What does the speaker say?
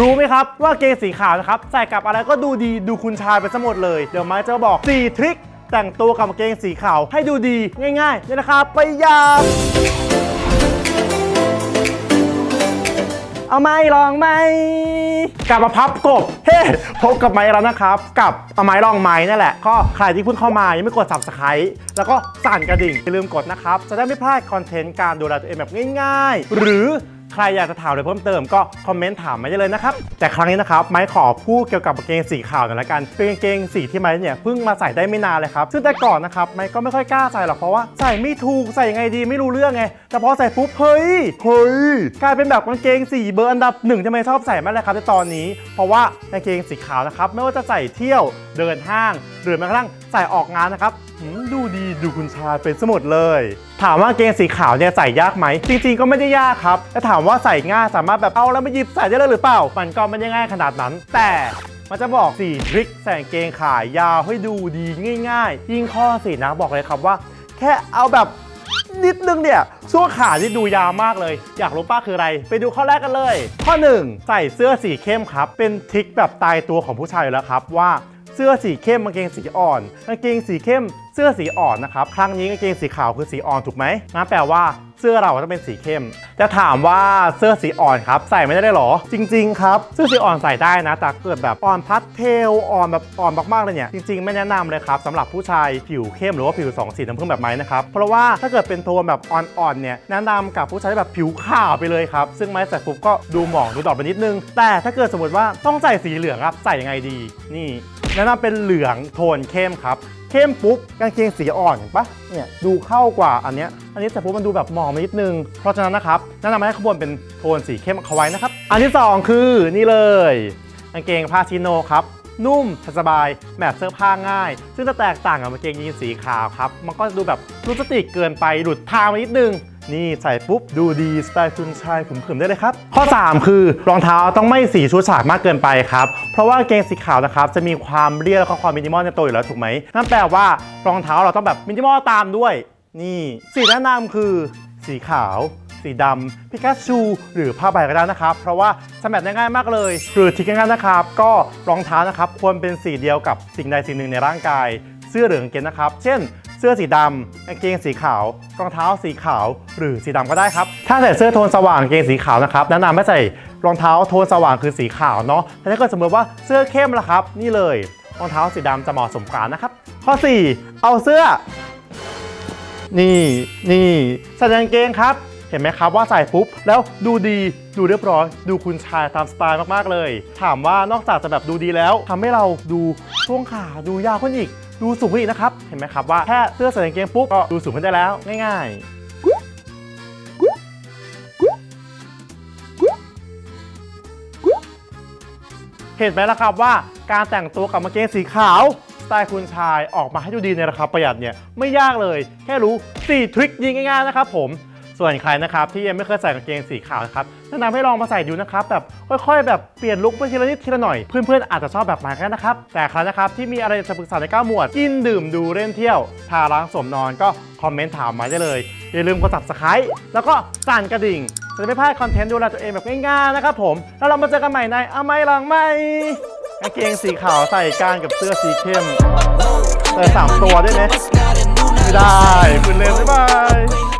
รู้ไหมครับว่าเกงสีขาวนะครับใส่กับอะไรก็ดูดีดูคุณชายไปซะหมดเลย เดี๋ยวไม้จะบอก 4 ทริคแต่งตัวกับเกงสีขาวให้ดูดีง่ายๆเนี่ยนะครับไปยามเอาไหมลองไหมกลับมาพับกบ เฮ้พบกับไม้แล้วนะครับ กับเอาไม้ลองไม้นั่นแหละ ก็ใครที่เพิ่งเข้ามายังไม่กด subscribe แล้วก็สั่นกระดิ่งอย่าลืมกดนะครับ จะได้ไม่พลาดคอนเทนต์การดูแลตัวเองแบบง่าย ๆ หรือ ใครอยากจะถามอะไรเพิ่มเติมก็คอมเมนต์ถามมาได้เลยนะครับ แต่ครั้งนี้นะครับไม้ขอพูดเกี่ยวกับกางเกงสีขาวหน่อยละกัน เป็นกางเกงสีที่ไม้เนี่ยเพิ่งมาใส่ได้ไม่นานเลยครับซึ่งแต่ก่อนนะครับไม้ก็ไม่ค่อยกล้าใส่หรอกเพราะว่าใส่ไม่ถูกใส่ยังไงดีไม่รู้เรื่องไงแต่พอใส่ปุ๊บเฮ้ยเฮ้ยกลายเป็นแบบกางเกงสีเบอร์อันดับหนึ่งที่ไม้ชอบใส่มากเลยครับในตอนนี้ เพราะว่ากางเกงสีขาวนะครับไม่ว่าจะใส่เที่ยวเดินห้าง หรือแม้กระทั่งใส่ออกงานนะครับดูดีดูคุณชายเป็นสมุดเลย ถามว่าเกงสีขาวเนี่ยใส่ยากไหม จริงๆก็ไม่ได้ยากครับแต่ถามว่าใส่ง่ายสามารถแบบเอาแล้วมาหยิบใส่ได้เลยหรือเปล่า มันก็ไม่ได้ง่ายขนาดนั้น แต่มันจะบอก4ทริคใส่งเกงขายาวให้ดูดีง่าย ๆ ยิ่งข้อสี่นะบอกเลยครับว่า แค่เอาแบบนิดนึงเนี่ยช่วงขาที่ดูยาวมากเลย อยากรู้ป้าคืออะไร ไปดูข้อแรกกันเลย ข้อ 1 ใส่เสื้อสีเข้มครับ เป็นทริคแบบตายตัวของผู้ชายอยู่แล้วครับว่า เสื้อสีเข้มกางเกงสีอ่อนกางเกงสีเข้ม เสื้อสีอ่อนนะครับครั้งนี้กางเกงสีขาวคือสีอ่อนถูกไหมนั่นแปลว่าเสื้อเราต้องเป็นสีเข้ม จะถามว่าเสื้อสีอ่อนครับ ใส่ไม่ได้หรอ จริง ๆ ครับ เสื้อสีอ่อนใส่ได้นะ แต่เกิดแบบอ่อนพัดเทลอ่อนแบบอ่อนมากๆเลยเนี่ย จริง ๆ ไม่แนะนำเลยครับสำหรับผู้ชายผิวเข้มหรือว่าผิวสองสีน้ำผึ้งแบบไม้นะครับ เพราะว่าถ้าเกิดเป็นโทนแบบอ่อนๆเนี่ยแนะนำกับผู้ชายที่แบบผิวขาวไปเลยครับ ซึ่งไม้ใส่ปุ๊บก็ดูหมองดูดอดไปนิดนึง แต่ถ้าเกิดสมมติว่าต้องใส่สีเหลืองครับใส่ยังไงดี นี่ แนะนำเป็นเหลืองโทนเข้มครับ เข้มปุ๊บกางเกงสีอ่อนเห็นปะเนี่ยดูเข้ากว่าอันเนี้ยอันนี้แต่ปุ๊บมันดูแบบหมองมานิดนึง เพราะฉะนั้นนะครับแนะนำให้ขบวนเป็นโทนสีเข้มเขาไว้นะครับ อันที่สองคือนี่เลยกางเกงผ้าชิโนครับนุ่มสบายแมทเสื้อผ้าง่าย ซึ่งจะแตกต่างกับกางเกงยีนสีขาวครับ มันก็ดูแบบรูสติกเกินไปหลุดทางมานิดนึง นี่ใส่ปุ๊บดูดีสไตล์คุณชายผมขึมได้เลยครับ ข้อ 3 คือรองเท้าต้องไม่สีชูฉาดมากเกินไปครับ เพราะว่าเกงสีขาวนะครับจะมีความเรียบแล้วก็ความมินิมอลในตัวอยู่แล้วถูกไหมนั่นแปลว่ารองเท้าเราต้องแบบมินิมอลตามด้วย นี่สีแนะนำคือ สีขาว สีดำพิกาชูหรือผ้าใบก็ได้นะครับ เพราะว่าสแมทได้ง่ายมากเลยหรือที่ง่ายนะครับ ก็รองเท้านะครับควรเป็นสีเดียวกับสิ่งใดสิ่งหนึ่งในร่างกาย เสื้อหรือกางเกงนะครับ เช่น เสื้อสีดำกางเกงสีขาวรองเท้าสีขาว หรือสีดำก็ได้ครับ ถ้าใส่เสื้อโทนสว่างกางเกงสีขาวนะครับแนะนำให้ใส่รองเท้าโทนสว่างคือสีขาวเนาะแต่ถ้าเกิดสมมติว่าเสื้อเข้มล่ะครับ นี่เลยรองเท้าสีดำจะเหมาะสมกว่านะครับ ข้อ 4 เอาเสื้อ นี่นี่ใส่กางเกงครับ เห็นไหมครับว่าใส่ปุ๊บ แล้วดูดีดูเรียบร้อย ดูคุณชายตามสไตล์มากๆเลย ถามว่านอกจากจะแบบดูดีแล้วทำให้เราดูช่วงขาดูยาวขึ้นอีก ดูสูงขึ้นอีกนะครับ เห็นไหมครับว่าแค่เสื้อใส่กางเกงปุ๊บก็ดูสูงขึ้นได้แล้วง่าย ๆเห็นไหมล่ะครับว่าการแต่งตัวกับกางเกงสีขาวสไตล์คุณชายออกมาให้ดูดีในราคาประหยัดเนี่ยไม่ยากเลย แค่รู้ 4 ทริคยิงง่ายๆนะครับผม ส่วนใครนะครับที่ยังไม่เคยใส่กางเกงสีขาวนะครับแนะนำให้ลองมาใส่ดูนะครับแบบค่อยๆ แบบเปลี่ยนลุคไปทีละนิดทีละหน่อยเพื่อนๆอาจจะชอบแบบใหม่กันนะครับแต่ใครนะครับที่มีอะไรจะปรึกษาใน9หมวด กินดื่มดูเล่นเที่ยวทาล้างสวมนอนก็คอมเมนต์ถามมาได้เลยอย่าลืมกด subscribe แล้วก็สั่นกระดิ่งจะไม่พลาดคอนเทนต์ดูแลตัวเองแบบง่ายๆนะครับผมแล้วเรามาเจอกันใหม่ในอาไม่ลังไม่กางเกงสีขาวใส่การกับเสื้อสีเข้มใส่สามตัวได้ไหมไม่ได้คุณเล่นบ๊ายบาย